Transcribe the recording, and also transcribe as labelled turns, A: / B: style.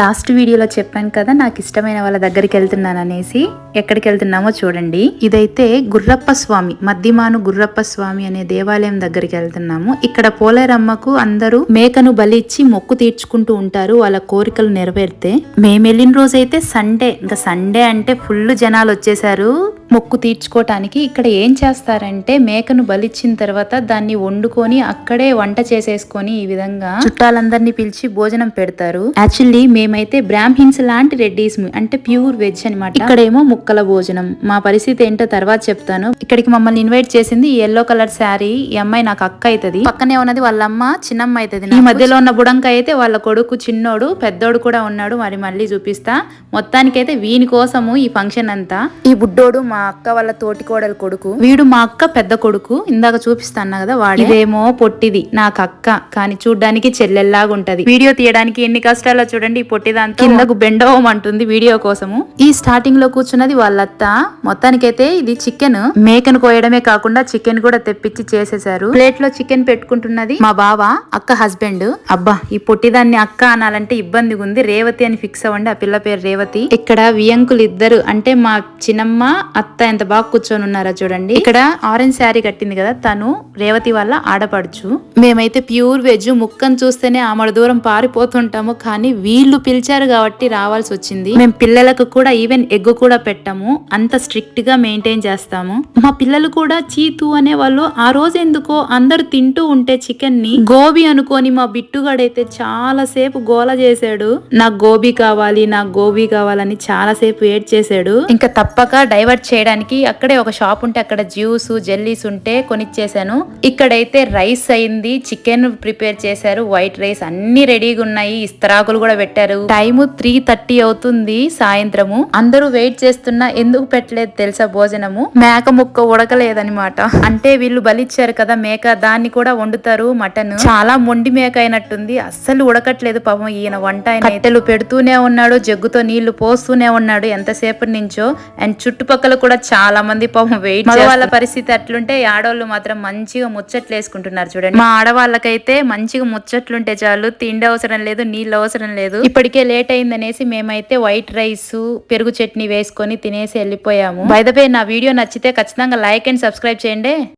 A: Last వీడియోలో చెప్పాను కదా నాకు ఇష్టమైన వాళ్ళ దగ్గరికి వెళ్తున్నాను అనేసి ఎక్కడికి వెళ్తున్నామో చూడండి. ఇదైతే గుర్రప్ప స్వామి మద్దిమాను గుర్రప్ప స్వామి అనే దేవాలయం దగ్గరికి వెళ్తున్నాము. ఇక్కడ పోలేరమ్మకు అందరూ మేకను బలి ఇచ్చి మొక్కు తీర్చుకుంటూ ఉంటారు వాళ్ళ కోరికలు నెరవేరితే. మేము వెళ్ళిన రోజైతే సండే ఇంకా సండే అంటే ఫుల్ జనాలు వచ్చేసారు మొక్కు తీర్చుకోవటానికి ఇక్కడ ఏం చేస్తారంటే మేకను బలిచ్చిన తర్వాత దాన్ని వండుకొని అక్కడే వంట చేసేసుకొని ఈ విధంగా చుట్టాలందరినీ పిలిచి భోజనం పెడతారు. యాక్చువల్లీ మేమైతే బ్రాహ్మిన్స్ లాంటి రెడ్డీస్ అంటే ప్యూర్ వెజ్ అనమాట ఇక్కడేమో ముక్కల భోజనం. మా పరిస్థితి ఏంటో తర్వాత చెప్తాను. ఇక్కడికి మమ్మల్ని ఇన్వైట్ చేసింది ఎల్లో కలర్ శారీ. ఈ అమ్మాయి నాకు అక్క అవుతుంది పక్కనే ఉన్నది వాళ్ళ అమ్మ చిన్నమ్మ అవుతుంది ఈ మధ్యలో ఉన్న బుడంక అయితే వాళ్ళ కొడుకు చిన్నోడు పెద్దోడు కూడా ఉన్నాడు. మరి మళ్ళీ చూపిస్తా. మొత్తానికైతే వీని కోసము ఈ ఫంక్షన్ అంతా. ఈ బుడ్డోడు మా అక్క వాళ్ళ తోటి కోడలు కొడుకు. వీడు మా అక్క పెద్ద కొడుకు. ఇందాక చూపిస్తాను కదా వాడు. ఇదేమో పొట్టిది. నాకు అక్క. కానీ చూడ్డానికి చెల్లెల్లాగా ఉంటది వీడియో తీయడానికి ఎన్ని కష్టాలో చూడండి ఈ పొట్టిదాంతో కిందకు బెండవం అంటుంది వీడియో కోసము. ఈ స్టార్టింగ్లో కూర్చున్నది వాళ్ళత్త. మొత్తానికైతే ఇది చికెన్. మేకను కోయడమే కాకుండా చికెన్ కూడా తెప్పించి చేసేసారు ప్లేట్లో చికెన్ పెట్టుకుంటున్నది మా బావ అక్క హస్బెండ్. అబ్బా ఈ పొట్టిదాన్ని అక్క అనాలంటే ఇబ్బందిగా ఉంది రేవతి అని ఫిక్స్ అవ్వండి. ఆ పిల్ల పేరు రేవతి. ఇక్కడ వియంకులు ఇద్దరు అంటే మా చిన్నమ్మ అత్త అత్త ఎంత బాగా కూర్చొని ఉన్నారో చూడండి. ఇక్కడ ఆరెంజ్ శారీ కట్టింది కదా తను రేవతి వాళ్ళ ఆడపడుచు. మేమైతే ప్యూర్ వెజ్ ముక్కను చూస్తేనే ఆమడ దూరం పారిపోతుంటాము కానీ వీళ్ళు పిలిచారు కాబట్టి రావాల్సి వచ్చింది. మేము పిల్లలకు కూడా ఈవెన్ ఎగ్ కూడా పెట్టాము అంత స్ట్రిక్ట్గా మెయింటైన్ చేస్తాము. మా పిల్లలు కూడా చీతు అనే వాళ్ళు ఆ రోజు ఎందుకో అందరు తింటూ ఉంటే చికెన్ని గోబీ అనుకొని మా బిట్టుగాడైతే చాలా సేపు గోల చేశాడు. నాకు గోబీ కావాలి నాకు గోబీ కావాలని చాలా సేపు వెయిట్ చేశాడు ఇంకా తప్పక డైవర్ట్ చేయడానికి అక్కడే ఒక షాప్ ఉంటే అక్కడ జ్యూస్ జెల్లీస్ ఉంటే కొనిచ్చేసాను. ఇక్కడైతే రైస్ అయింది చికెన్ ప్రిపేర్ చేశారు వైట్ రైస్ అన్ని రెడీగా ఉన్నాయి. ఇస్తరాకులు కూడా పెట్టారు. టైం త్రీ థర్టీ అవుతుంది సాయంత్రము. అందరూ వెయిట్ చేస్తున్నా ఎందుకు పెట్టలేదు తెలుసా భోజనము? మేక ముక్క ఉడకలేదనమాట అంటే వీళ్ళు బలిచ్చారు కదా మేక దాన్ని కూడా వండుతారు మటన్. చాలా మొండి మేక అయినట్టుంది. అస్సలు ఉడకట్లేదు పాపం ఈయన వంట కట్టెలు పెడుతూనే ఉన్నాడు జగ్గుతో నీళ్ళు పోస్తూనే ఉన్నాడు ఎంతసేపటి నుంచో. అండ్ చుట్టుపక్కల కూడా చాలా మంది పాపం వెయిట్ వాళ్ళ పరిస్థితి అట్లుంటే ఆడవాళ్ళు మాత్రం మంచిగా ముచ్చట్లు వేసుకుంటున్నారు చూడండి. మా ఆడవాళ్ళకైతే మంచిగా ముచ్చట్లుంటే చాలు తిండి అవసరం లేదు నీళ్ళు అవసరం లేదు. ఇప్పటికే లేట్ అయిందనేసి మేమైతే వైట్ రైస్ పెరుగు చట్నీ వేసుకొని తినేసి వెళ్ళిపోయాము. బయదపై నా వీడియో నచ్చితే ఖచ్చితంగా లైక్ అండ్ సబ్స్క్రైబ్ చేయండి.